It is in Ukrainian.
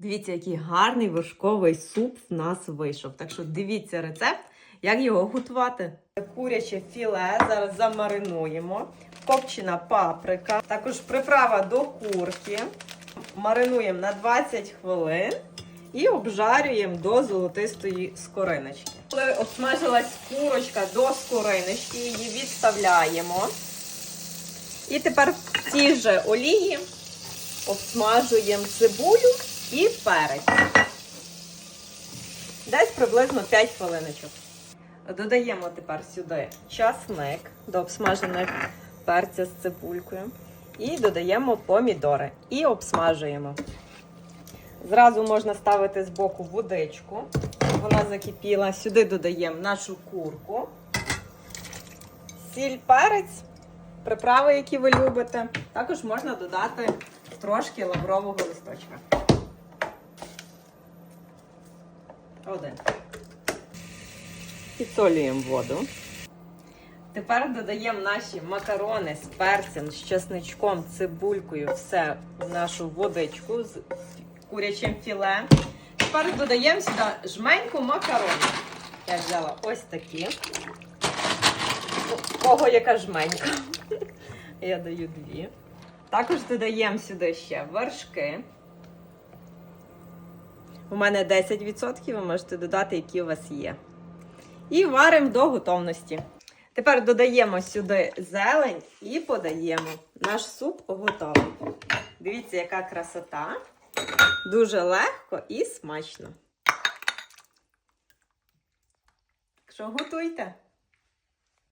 Дивіться, який гарний вершковий суп в нас вийшов. Так що дивіться рецепт, як його готувати. Куряче філе зараз замаринуємо. Копчена паприка, також приправа до курки. Маринуємо на 20 хвилин і обжарюємо до золотистої скориночки. Коли обсмажилась курочка до скориночки, її відставляємо. І тепер в цій же олії обсмажуємо цибулю і перець. Десь приблизно 5 хвилиночок. Додаємо тепер сюди часник до обсмажених перця з цибулькою. І додаємо помідори і обсмажуємо. Зразу можна ставити з боку водичку. Вона закипіла. Сюди додаємо нашу курку, сіль, перець, приправи, які ви любите. Також можна додати трошки лаврового листочка. Один. Підсолюємо воду. Тепер додаємо наші макарони з перцем, з чесничком, цибулькою, все в нашу водичку з курячим філе. Тепер додаємо сюди жменьку макаронів. Я взяла ось такі. У кого яка жменька? Я даю дві. Також додаємо сюди ще вершки. У мене 10%, ви можете додати, які у вас є. І варимо до готовності. Тепер додаємо сюди зелень і подаємо. Наш суп готовий. Дивіться, яка красота. Дуже легко і смачно. Що готуйте.